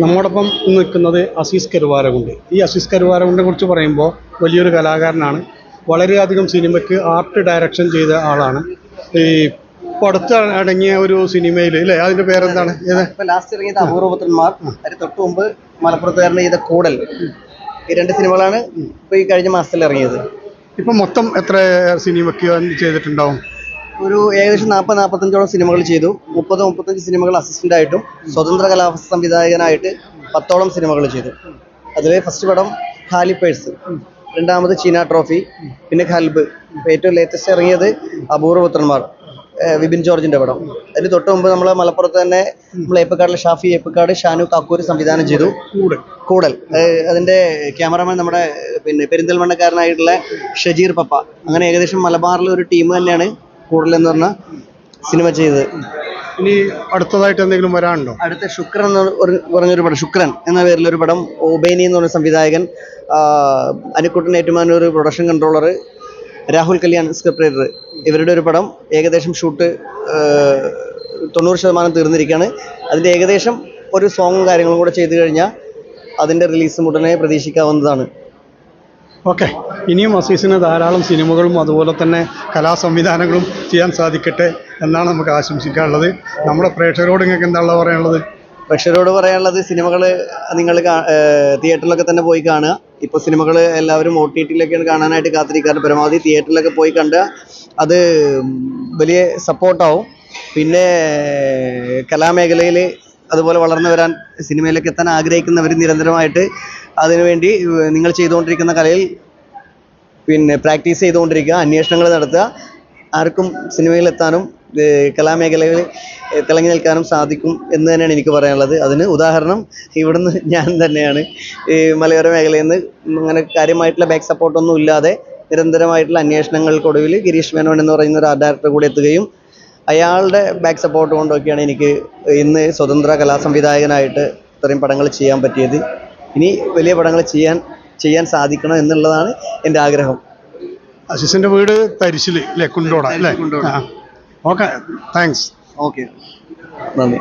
നമ്മോടൊപ്പം നിൽക്കുന്നത് അസീസ് കരുവാരകുണ്ട്. ഈ അസീസ് കരുവാരകുണ്ടിനെ കുറിച്ച് പറയുമ്പോൾ വലിയൊരു കലാകാരനാണ്. വളരെയധികം സിനിമയ്ക്ക് ആർട്ട് ഡയറക്ഷൻ ചെയ്ത ആളാണ്. ഈ അടുത്ത് അടങ്ങിയ ഒരു സിനിമയിൽ അല്ലേ അതിന്റെ പേരെന്താണ്? ലാസ്റ്റ് ഇറങ്ങിയത് അപൂർവപുത്രന്മാർ അതിന് തൊട്ട് മുമ്പ് മലപ്പുറത്തുകാരൻ ചെയ്ത കൂടൽ. ഈ രണ്ട് സിനിമകളാണ് ഇപ്പൊ ഈ കഴിഞ്ഞ മാസത്തിൽ ഇറങ്ങിയത് ഇപ്പം മൊത്തം എത്ര സിനിമയ്ക്ക് ചെയ്തിട്ടുണ്ടാവും? ഒരു ഏകദേശം നാൽപ്പത് നാൽപ്പത്തഞ്ചോളം സിനിമകൾ ചെയ്തു. മുപ്പത് മുപ്പത്തഞ്ച് സിനിമകൾ അസിസ്റ്റന്റ് ആയിട്ടും സ്വതന്ത്ര കലാ സംവിധായകനായിട്ട് പത്തോളം സിനിമകൾ ചെയ്തു. അതിലെ ഫസ്റ്റ് പടം ഖാലിപ്പേഴ്സ് രണ്ടാമത് ചീന ട്രോഫി. പിന്നെ ഖൽബ് ഏറ്റവും ലേറ്റസ്റ്റ് ഇറങ്ങിയത് അപൂർവപുത്രന്മാർ വിപിൻ ജോർജിന്റെ പടം. അതിന് തൊട്ട് മുമ്പ് നമ്മൾ മലപ്പുറത്ത് തന്നെ നമ്മൾ ഏപ്പക്കാടിലെ ഷാഫി ഏപ്പക്കാട് ഷാനു കാക്കൂര് സംവിധാനം ചെയ്തു. കൂടൽ. കൂടൽ അതിന്റെ ക്യാമറമാൻ നമ്മുടെ പിന്നെ പെരിന്തൽമണ്ണക്കാരനായിട്ടുള്ള ഷജീർ പപ്പ. അങ്ങനെ ഏകദേശം മലബാറിലെ ഒരു ടീം തന്നെയാണ് കൂടൽ എന്ന് പറഞ്ഞ സിനിമ ചെയ്ത്. ഇനി അടുത്തതായിട്ട് എന്തെങ്കിലും വരാനുണ്ടോ? അടുത്ത ശുക്രൻ എന്ന് പറഞ്ഞൊരു പടം ശുക്രൻ എന്ന പേരിലൊരു പടം ഓബേനി എന്ന് പറഞ്ഞ സംവിധായകൻ Anikuttan Ettumanoor production controller Rahul Kalyan script writer ഇവരുടെ ഒരു പടം ഏകദേശം ഷൂട്ട് തൊണ്ണൂറ് ശതമാനം തീർന്നിരിക്കുകയാണ്. അതിന്റെ ഏകദേശം ഒരു സോങ്ങും കാര്യങ്ങളും കൂടെ ചെയ്തു കഴിഞ്ഞാൽ അതിന്റെ റിലീസ് ഉടനെ പ്രതീക്ഷിക്കാവുന്നതാണ്. ഓക്കെ ഇനിയും അസീസിന് ധാരാളം സിനിമകളും അതുപോലെ തന്നെ കലാസംവിധാനങ്ങളും ചെയ്യാൻ സാധിക്കട്ടെ എന്നാണ് നമുക്ക് ആശംസിക്കാനുള്ളത്. നമ്മുടെ പ്രേക്ഷകരോട് നിങ്ങൾക്ക് എന്താണ് പറയാനുള്ളത്? പ്രേക്ഷകരോട് പറയാനുള്ളത് സിനിമകൾ നിങ്ങൾ തിയേറ്ററിലൊക്കെ തന്നെ പോയി കാണുക. ഇപ്പോൾ സിനിമകൾ എല്ലാവരും ഒ ടി ടിയിലൊക്കെയാണ് കാണാനായിട്ട് കാത്തിരിക്കാറ് പരമാവധി തിയേറ്ററിലൊക്കെ പോയി കണ്ട് അത് വലിയ സപ്പോർട്ടാവും. പിന്നെ കലാമേഖലയിൽ അതുപോലെ വളർന്നു വരാൻ സിനിമയിലേക്ക് എത്താൻ ആഗ്രഹിക്കുന്നവർ നിരന്തരമായിട്ട് അതിനുവേണ്ടി നിങ്ങൾ ചെയ്തുകൊണ്ടിരിക്കുന്ന കലയിൽ പിന്നെ പ്രാക്ടീസ് ചെയ്തുകൊണ്ടിരിക്കുക അന്വേഷണങ്ങൾ നടത്തുക ആർക്കും സിനിമയിലെത്താനും കലാമേഖലയിൽ തിളങ്ങി നിൽക്കാനും സാധിക്കും എന്ന് തന്നെയാണ് എനിക്ക് പറയാനുള്ളത്. അതിന് ഉദാഹരണം ഇവിടുന്ന് ഞാൻ തന്നെയാണ്. ഈ മലയോര മേഖലയിൽ നിന്ന് അങ്ങനെ കാര്യമായിട്ടുള്ള ബാക്ക് സപ്പോർട്ടൊന്നും ഇല്ലാതെ നിരന്തരമായിട്ടുള്ള അന്വേഷണങ്ങൾക്കൊടുവിൽ ഗിരീഷ് മേനോൻ എന്ന് പറയുന്ന ഒരു ആർട്ട് ഡയറക്ടർ കൂടെ എത്തുകയും അയാളുടെ ബാക്ക് സപ്പോർട്ട് കൊണ്ടൊക്കെയാണ് എനിക്ക് ഇന്ന് സ്വതന്ത്ര കലാസംവിധായകനായിട്ട് ഇത്രയും പടങ്ങൾ ചെയ്യാൻ പറ്റിയത്. ഇനി വലിയ പടങ്ങൾ ചെയ്യാൻ ചെയ്യാൻ സാധിക്കണം എന്നുള്ളതാണ് എന്റെ ആഗ്രഹം. അസീസിന്റെ വീട് തരിശിൽ അല്ലേ? കുണ്ടോട അല്ലേ. Okay thanks. ഓക്കെ. നന്ദി.